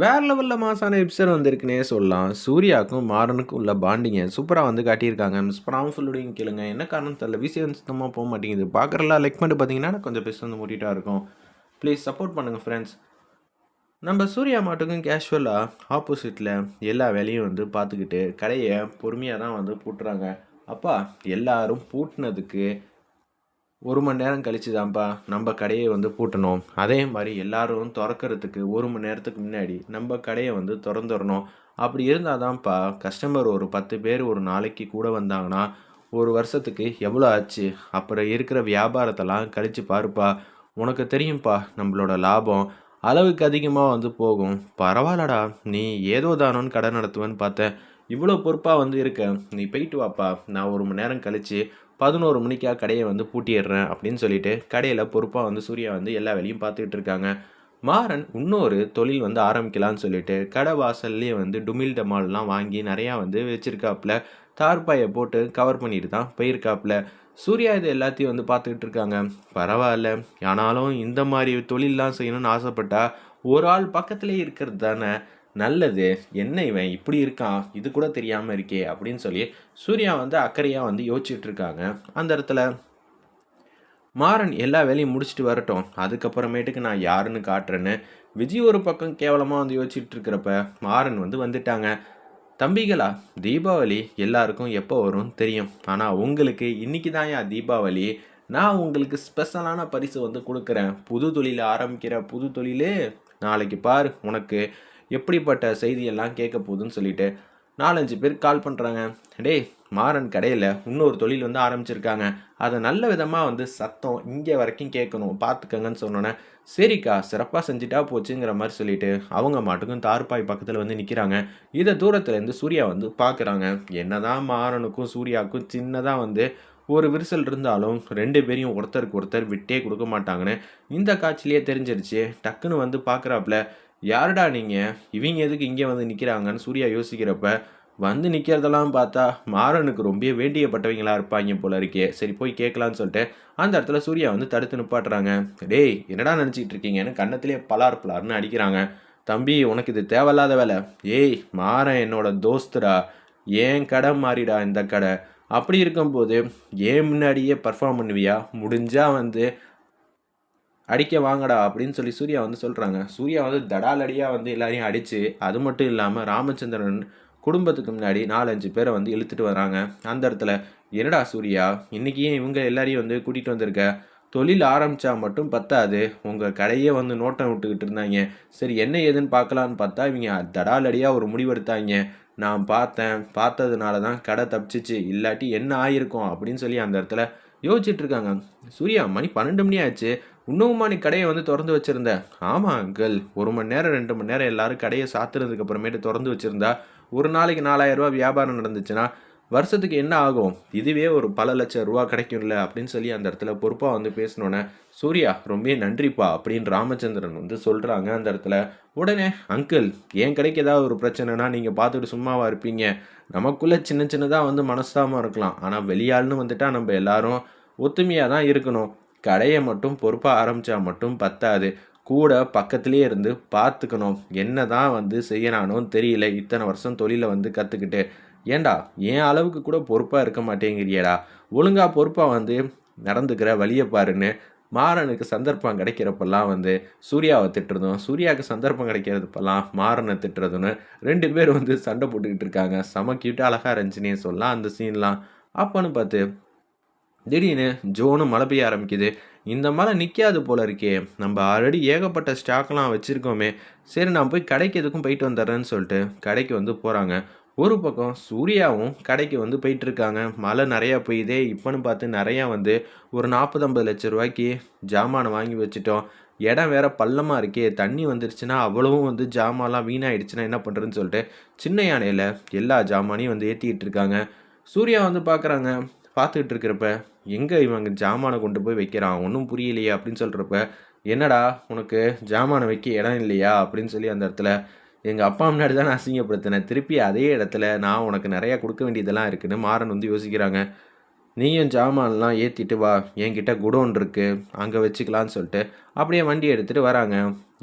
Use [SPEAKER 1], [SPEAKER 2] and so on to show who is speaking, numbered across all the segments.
[SPEAKER 1] வேற லெவலில் மாசான எபிசோட் வந்திருக்குன்னே சொல்லலாம். சூர்யாவுக்கும் மாறனுக்கும் உள்ள பாண்டிங்க சூப்பராக வந்து காட்டியிருக்காங்க. மிஸ் பண்ணாமல் கேளுங்க. என்ன காரணம் தெரியல. விஷயம் சுத்தமாக போக மாட்டேங்குது. பார்க்குறலாம் லைக் பண்ணிட்டு பார்த்தீங்கன்னா கொஞ்சம் பெஸ்ட் வந்து மூட்டிட்டா இருக்கும். ப்ளீஸ் சப்போர்ட் பண்ணுங்கள் ஃப்ரெண்ட்ஸ் நம்ம சூர்யா மாட்டுக்கும் கேஷுவலாக ஆப்போசிட்டில் எல்லா வேலையும் வந்து பார்த்துக்கிட்டு கடையை பொறுமையாக தான் வந்து பூட்டுறாங்க. அப்பா எல்லாரும் பூட்டினதுக்கு ஒரு மணி நேரம் கழிச்சு தான்ப்பா நம்ம கடையை வந்து பூட்டணும். அதே மாதிரி எல்லாரும் திறக்கறதுக்கு ஒரு மணி நேரத்துக்கு முன்னாடி நம்ம கடையை வந்து திறந்துடணும். அப்படி இருந்தால் தான்ப்பா கஸ்டமர் ஒரு பத்து பேர் ஒரு நாளைக்கு கூட வந்தாங்கன்னா ஒரு வருஷத்துக்கு எவ்வளோ ஆச்சு? அப்புறம் இருக்கிற வியாபாரத்தெல்லாம் கழிச்சு பாருப்பா. உனக்கு தெரியும்ப்பா நம்மளோட லாபம் அளவுக்கு அதிகமாக வந்து போகும். பரவாயில்லடா நீ ஏதோ தானோன்னு கடை நடத்துவேன்னு பார்த்தேன். இவ்வளோ பொறுப்பாக வந்து இருக்க. நீ போயிட்டு வாப்பா. நான் ஒரு மணி நேரம் கழித்து பதினோரு மணிக்காக கடையை வந்து பூட்டிடுறேன் அப்படின்னு சொல்லிட்டு கடையில் பொறுப்பாக வந்து சூர்யா வந்து எல்லா வேலையும் பார்த்துக்கிட்டு இருக்காங்க. மாறன் இன்னொரு தொழில் வந்து ஆரம்பிக்கலாம்னு சொல்லிட்டு கடை வாசல்லையே வந்து டுமில் டமால்லாம் வாங்கி நிறையா வந்து வச்சுருக்காப்புல. தார்பாயை போட்டு கவர் பண்ணிட்டு தான் போயிருக்காப்புல. சூர்யா இது எல்லாத்தையும் வந்து பார்த்துக்கிட்டு இருக்காங்க. பரவாயில்ல ஆனாலும் இந்த மாதிரி தொழிலெலாம் செய்யணும்னு ஆசைப்பட்டா ஒரு ஆள் பக்கத்துலேயே இருக்கிறது தானே. நல்லது என்ன இவன் இப்படி இருக்கான் இது கூட தெரியாமல் இருக்கே அப்படின்னு சொல்லி சூர்யா வந்து அக்கறையாக வந்து யோசிச்சுட்டு இருக்காங்க. அந்த இடத்துல மாறன் எல்லா வேலையும் முடிச்சுட்டு வரட்டும். அதுக்கப்புறமேட்டுக்கு நான் யாருன்னு காட்டுறேன்னு விஜய் ஒரு பக்கம் கேவலமாக வந்து யோசிச்சுட்டு இருக்கிறப்ப மாறன் வந்து வந்துட்டாங்க. தம்பிகளா தீபாவளி எல்லாருக்கும் எப்போ வரும் தெரியும். ஆனால் உங்களுக்கு இன்னைக்கு தான் ஏன் தீபாவளி? நான் உங்களுக்கு ஸ்பெஷலான பரிசு வந்து கொடுக்குறேன். புது தொழில் ஆரம்பிக்கிற புது தொழிலே. நாளைக்கு பார் உனக்கு எப்படிப்பட்ட செய்தியெல்லாம் கேட்க போகுதுன்னு சொல்லிட்டு நாலஞ்சு பேர் கால் பண்ணுறாங்க டேய் மாறன் கடையில் இன்னொரு தொழில் வந்து ஆரம்பிச்சிருக்காங்க. அதை நல்ல விதமாக வந்து சத்தம் இங்கே வரைக்கும் கேட்கணும் பார்த்துக்கங்கன்னு சொன்னோன்னே சரிக்கா சிறப்பாக செஞ்சுட்டா போச்சுங்கிற மாதிரி சொல்லிட்டு அவங்க மாட்டுக்கும் தார்பாய் பக்கத்தில் வந்து நிற்கிறாங்க இதை தூரத்துலேருந்து சூர்யா வந்து பார்க்குறாங்க என்னதான் மாறனுக்கும் சூர்யாவுக்கும் சின்னதாக வந்து ஒரு விரிசல் இருந்தாலும் ரெண்டு பேரையும் ஒருத்தருக்கு ஒருத்தர் விட்டே கொடுக்க மாட்டாங்கன்னு இந்த காட்சியிலேயே தெரிஞ்சிருச்சு. டக்குன்னு வந்து பார்க்குறாப்புல யாருடா நீங்கள் இவங்க எதுக்கு இங்கே வந்து நிற்கிறாங்கன்னு சூர்யா யோசிக்கிறப்ப வந்து நிற்கிறதெல்லாம் பார்த்தா மாறனுக்கு ரொம்ப வேண்டியப்பட்டவங்களாக இருப்பாங்க போல இருக்கே. சரி போய் கேட்கலான்னு சொல்லிட்டு அந்த இடத்துல சூர்யா வந்து தடுத்து நிப்பாட்டுறாங்க. டேய் என்னடா நினச்சிக்கிட்டு இருக்கீங்கன்னு கன்னத்திலே பலார் பலார்னு அடிக்கிறாங்க. தம்பி உனக்கு இது தேவையில்லாத வேலை. ஏய் மாறன் என்னோட தோஸ்துடா. ஏன் கடை மாறிடா இந்த கடை? அப்படி இருக்கும்போது ஏன் முன்னாடியே பர்ஃபார்ம் பண்ணுவியா? முடிஞ்சால் வந்து அடிக்க வாங்கடா அப்படின்னு சொல்லி சூர்யா வந்து சொல்கிறாங்க சூர்யா வந்து தடாலடியாக வந்து எல்லாரையும் அடித்து அது மட்டும் இல்லாமல் ராமச்சந்திரன் குடும்பத்துக்கு முன்னாடி நாலஞ்சு பேரை வந்து இழுத்துட்டு வராங்க. அந்த இடத்துல என்னடா சூர்யா இன்றைக்கி ஏன் இவங்க எல்லாரையும் வந்து கூட்டிகிட்டு வந்திருக்க? தொழில் ஆரம்பித்தா மட்டும் பத்தாது. உங்கள் கடையே வந்து நோட்டம் விட்டுக்கிட்டு இருந்தாங்க. சரி என்ன ஏதுன்னு பார்க்கலான்னு பார்த்தா இவங்க தடாலடியாக ஒரு முடிவெடுத்தாங்க. நான் பார்த்தேன். பார்த்ததுனால தான் கடை தப்பிச்சிச்சு. இல்லாட்டி என்ன ஆயிருக்கும்? அப்படின்னு சொல்லி அந்த இடத்துல யோசிச்சுட்டு இருக்காங்க. சூர்யா மணி பன்னெண்டு மணி ஆச்சு. இன்னுமா நீ கடையை வந்து திறந்து வச்சுருந்த. ஆமாம் அங்கிள். ஒரு மணி நேரம் ரெண்டு மணி நேரம் எல்லாரும் கடையை சாத்துறதுக்கு அப்புறமேட்டு திறந்து வச்சுருந்தா ஒரு நாளைக்கு நாலாயிரரூபா வியாபாரம் நடந்துச்சுன்னா வருஷத்துக்கு என்ன ஆகும்? இதுவே ஒரு பல லட்சம் ரூபா கிடைக்கும்ல அப்படின்னு சொல்லி அந்த இடத்துல பொறுப்பாக வந்து பேசினோன்னே சூர்யா ரொம்ப நன்றிப்பா அப்படின்னு ராமச்சந்திரன் வந்து சொல்கிறாங்க அந்த இடத்துல. உடனே அங்கிள் என் கடைக்கு ஏதாவது ஒரு பிரச்சனைனா நீங்கள் பார்த்துட்டு சும்மாவாக இருப்பீங்க. நமக்குள்ளே சின்ன சின்னதாக வந்து மனஸ்தாபம் இருக்கலாம். ஆனால் வெளியாள்னு வந்துட்டால் நம்ம எல்லாரும் ஒத்துமையாக தான் இருக்கணும். கடையை மட்டும் பொறுப்பாக ஆரம்பித்தா மட்டும் பத்தாது. கூட பக்கத்துலேயே இருந்து பார்த்துக்கணும். என்ன தான் வந்து செய்யணானோன்னு தெரியல. இத்தனை வருஷம் தொழிலை வந்து கற்றுக்கிட்டு ஏண்டா? என் அளவுக்கு கூட பொறுப்பாக இருக்க மாட்டேங்கிறியடா. ஒழுங்காக பொறுப்பாக வந்து நடந்துக்கிற வழியை பாருன்னு மாறனுக்கு சந்தர்ப்பம் கிடைக்கிறப்பெல்லாம் வந்து சூர்யாவை திட்டுறதும் சூர்யாவுக்கு சந்தர்ப்பம் கிடைக்கிறதுப்பெல்லாம் மாறனை திட்டுறதுன்னு ரெண்டு பேர் வந்து சண்டை போட்டுக்கிட்டு இருக்காங்க. செம கியூட்டாக அழகாக இருந்துச்சுன்னே சொல்லலாம் அந்த சீன்லாம் அப்போன்னு பார்த்து திடீர்னு ஜோனு மழை பெய்ய ஆரம்பிக்குது. இந்த மழை நிற்காது போல இருக்கே. நம்ம ஆல்ரெடி ஏகப்பட்ட ஸ்டாக்லாம் வச்சுருக்கோமே. சரி நான் போய் கடைக்கு எதுக்கும் போயிட்டு வந்துடுறேன்னு சொல்லிட்டு கடைக்கு வந்து போகிறாங்க ஒரு பக்கம் சூர்யாவும் கடைக்கு வந்து போயிட்டு இருக்காங்க. மழை நிறையா பெய்யுதே. இப்போன்னு பார்த்து நிறையா வந்து ஒரு நாற்பது ஐம்பது லட்ச ரூபாய்க்கு ஜாமானை வாங்கி வச்சுட்டோம். இடம் வேற பள்ளமாக இருக்கே. தண்ணி வந்துருச்சுன்னா அவ்வளவும் வந்து ஜாமான்லாம் வீணாயிடுச்சுன்னா என்ன பண்ணுறதுன்னு சொல்லிட்டு சின்ன யானையில் எல்லா ஜாமானையும் வந்து ஏற்றிக்கிட்டு இருக்காங்க. சூர்யா வந்து பார்க்குறாங்க பார்த்துக்கிட்டு இருக்கிறப்ப எங்கே இவங்க ஜாமானை கொண்டு போய் வைக்கிறான்? ஒன்றும் புரியலையே அப்படின்னு சொல்கிறப்ப என்னடா உனக்கு ஜாமானை வைக்க இடம் இல்லையா? அப்படின்னு சொல்லி அந்த இடத்துல எங்கள் அப்பா முன்னாடி தான் நான் அசிங்கப்படுத்தினேன். திருப்பி அதே இடத்துல நான் உனக்கு நிறையா கொடுக்க வேண்டியதெல்லாம் இருக்குன்னு மாறன் வந்து யோசிக்கிறாங்க. நீயும் ஜாமான்லாம் ஏற்றிட்டு வா என்கிட்ட குடோன் இருக்குது அங்கே வச்சுக்கலான்னு சொல்லிட்டு அப்படியே வண்டி எடுத்துகிட்டு வராங்க.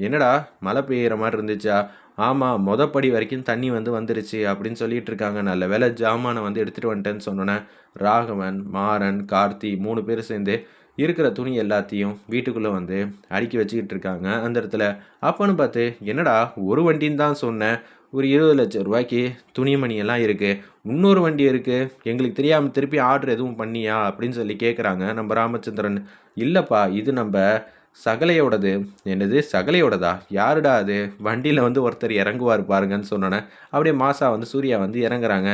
[SPEAKER 1] என்னடா மழை பெய்கிற மாதிரி இருந்துச்சா? ஆமாம் மொதப்படி வரைக்கும் தண்ணி வந்து வந்துருச்சு அப்படின்னு சொல்லிட்டு இருக்காங்க. நல்ல வேலை ஜாமானை வந்து எடுத்துகிட்டு வந்துட்டேன்னு சொன்னோன்னே ராகவன் மாறன் கார்த்தி மூணு பேர் சேர்ந்து இருக்கிற துணி எல்லாத்தையும் வீட்டுக்குள்ளே வந்து அடுக்கி வச்சுக்கிட்டு இருக்காங்க. அந்த இடத்துல அப்போன்னு பார்த்து என்னடா ஒரு வண்டின்னு தான் சொன்னேன். ஒரு இருபது லட்சம் ரூபாய்க்கு துணிமணியெல்லாம் இருக்குது இன்னொரு வண்டி இருக்குது எங்களுக்கு தெரியாமல் திருப்பி ஆர்டர் எதுவும் பண்ணியா அப்படின்னு சொல்லி கேட்குறாங்க நம்ம ராமச்சந்திரன் இல்லைப்பா இது நம்ம சகலையோடது. என்னது? சகலையோடதா? யாருடா அது? வண்டியில் வந்து ஒருத்தர் இறங்குவார் பாருங்கன்னு சொன்னோன்னே அப்படியே மாசா வந்து சூர்யா வந்து இறங்குறாங்க.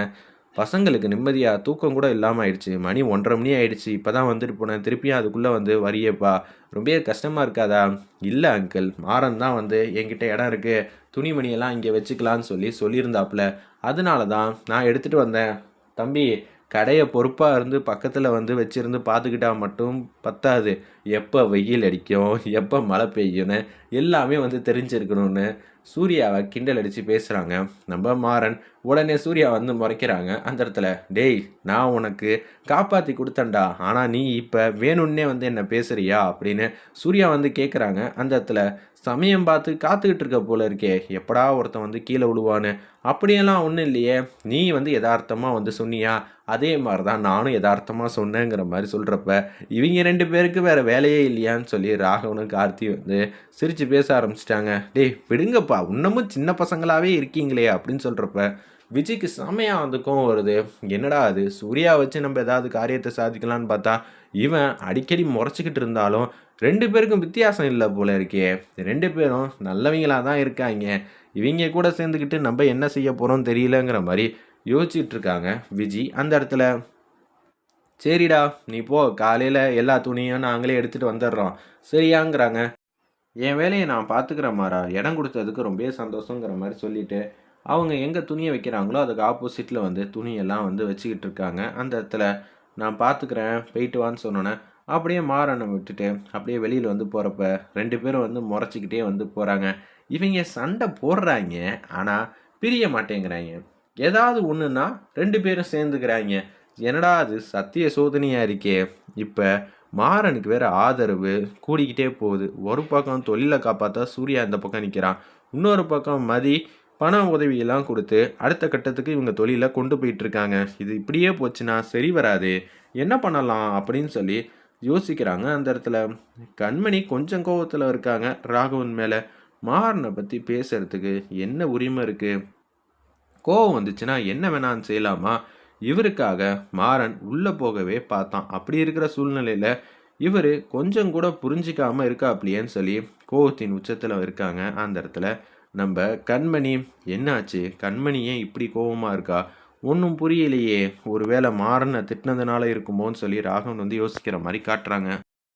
[SPEAKER 1] பசங்களுக்கு நிம்மதியாக தூக்கம் கூட இல்லாமல் ஆயிடுச்சு. மணி ஒன்றரை மணி ஆயிடுச்சு. இப்போ தான் வந்துட்டு போனேன். திருப்பியும் அதுக்குள்ளே வந்து வரியப்பா ரொம்ப கஷ்டமாக இருக்காதா? இல்லை அங்கிள் மாறன் தான் வந்து என்கிட்ட இடம் இருக்குது துணிமணியெல்லாம் இங்கே வச்சுக்கலான்னு சொல்லி சொல்லியிருந்தாப்புல. அதனால தான் நான் எடுத்துகிட்டு வந்தேன். தம்பி கடையை பொறுப்பாக இருந்து பக்கத்தில் வந்து வச்சிருந்து பார்த்துக்கிட்டா மட்டும் பத்தாது. எப்போ வெயில் அடிக்கும் எப்போ மழை பெய்யும்னு எல்லாமே வந்து தெரிஞ்சிருக்கணும்னு சூர்யாவை கிண்டல் அடித்து பேசுகிறாங்க நம்ம மாறன் உடனே சூர்யா வந்து முறைக்கிறாங்க. அந்த இடத்துல டேய் நான் உனக்கு காப்பாற்றி கொடுத்தேன்டா. ஆனால் நீ இப்போ வேணும்னே வந்து என்ன பேசுறியா? அப்படின்னு சூர்யா வந்து கேட்குறாங்க அந்த இடத்துல சமயம் பார்த்து காத்துக்கிட்டு இருக்க போல இருக்கே. எப்படா ஒருத்தன் வந்து கீழே விழுவான்னு அப்படியெல்லாம் ஒன்றும் இல்லையே. நீ வந்து யதார்த்தமாக வந்து சொன்னியா? அதே மாதிரி தான் நானும் யதார்த்தமாக சொன்னேங்கிற மாதிரி சொல்கிறப்ப இவங்க ரெண்டு பேருக்கு வேறு வேலையே இல்லையான்னு சொல்லி ராகவனும் கார்த்தி வந்து சிரித்து பேச ஆரம்பிச்சிட்டாங்க. டேய் விடுங்கப்பா இன்னமும் சின்ன பசங்களாகவே இருக்கீங்களே அப்படின்னு சொல்கிறப்ப விஜய்க்கு செமையாக வந்து கோவம் வருது. என்னடா அது சூர்யா வச்சு நம்ம ஏதாவது காரியத்தை சாதிக்கலான்னு பார்த்தா இவன் அடிக்கடி முறைச்சிக்கிட்டு இருந்தாலும் ரெண்டு பேருக்கும் வித்தியாசம் இல்லை போல இருக்கே. ரெண்டு பேரும் நல்லவங்களாக தான் இருக்காங்க. இவங்க கூட சேர்ந்துக்கிட்டு நம்ம என்ன செய்ய போகிறோம் தெரியலங்கிற மாதிரி யோசிச்சுட்டு இருக்காங்க விஜி அந்த இடத்துல. சரிடா நீ போ காலையில் எல்லா துணியும் நாங்களே எடுத்துகிட்டு வந்துடுறோம். சரியாங்கிறாங்க. என் வேலையை நான் பார்த்துக்கிறேன் மாறா இடம் கொடுத்ததுக்கு ரொம்ப சந்தோஷங்கிற மாதிரி சொல்லிவிட்டு அவங்க எங்கே துணியை வைக்கிறாங்களோ அதுக்கு ஆப்போசிட்டில் வந்து துணியெல்லாம் வந்து வச்சுக்கிட்டு இருக்காங்க அந்த இடத்துல நான் பார்த்துக்கிறேன் போயிட்டு வான்னு சொன்னோன்னே அப்படியே மாறனை விட்டுட்டு அப்படியே வெளியில் வந்து போகிறப்ப ரெண்டு பேரும் வந்து முறைச்சிக்கிட்டே வந்து போகிறாங்க இவங்க சண்டை போடுறாங்க ஆனால் பிரிய மாட்டேங்கிறாங்க. ஏதாவது ஒன்றுன்னா ரெண்டு பேரும் சேர்ந்துக்கிறாங்க. என்னடா அது சத்திய சோதனையாக இருக்கே. இப்போ மாறனுக்கு வேறு ஆதரவு கூடிக்கிட்டே போகுது. ஒரு பக்கம் தொழிலை காப்பாற்ற சூர்யா இந்த பக்கம் நிற்கிறான் இன்னொரு பக்கம் மதி பண உதவியெல்லாம் கொடுத்து அடுத்த கட்டத்துக்கு இவங்க தொழிலை கொண்டு போயிட்டுருக்காங்க. இது இப்படியே போச்சுன்னா சரி வராது. என்ன பண்ணலாம் அப்படின்னு சொல்லி யோசிக்கிறாங்க அந்த இடத்துல. கண்மணி கொஞ்சம் கோபத்தில் இருக்காங்க. ராகவன் மேலே மாறனை பற்றி பேசுறதுக்கு என்ன உரிமை இருக்குது கோவம் வந்துச்சுன்னா என்ன வேணான்னு செய்யலாமா? இவருக்காக மாறன் உள்ளே போகவே பார்த்தான். அப்படி இருக்கிற சூழ்நிலையில் இவர் கொஞ்சம் கூட புரிஞ்சிக்காமல் இருக்காப்லையேன்னு சொல்லி கோவத்தின் உச்சத்தில் இருக்காங்க. அந்த இடத்துல நம்ம கண்மணி என்னாச்சு? கண்மணி ஏன் இப்படி கோவமாக இருக்கா? ஒன்றும் புரியலையே. ஒருவேளை மாறனை திட்டினதுனால இருக்குமோன்னு சொல்லி ராகவன் வந்து யோசிக்கிற மாதிரி காட்டுறாங்க.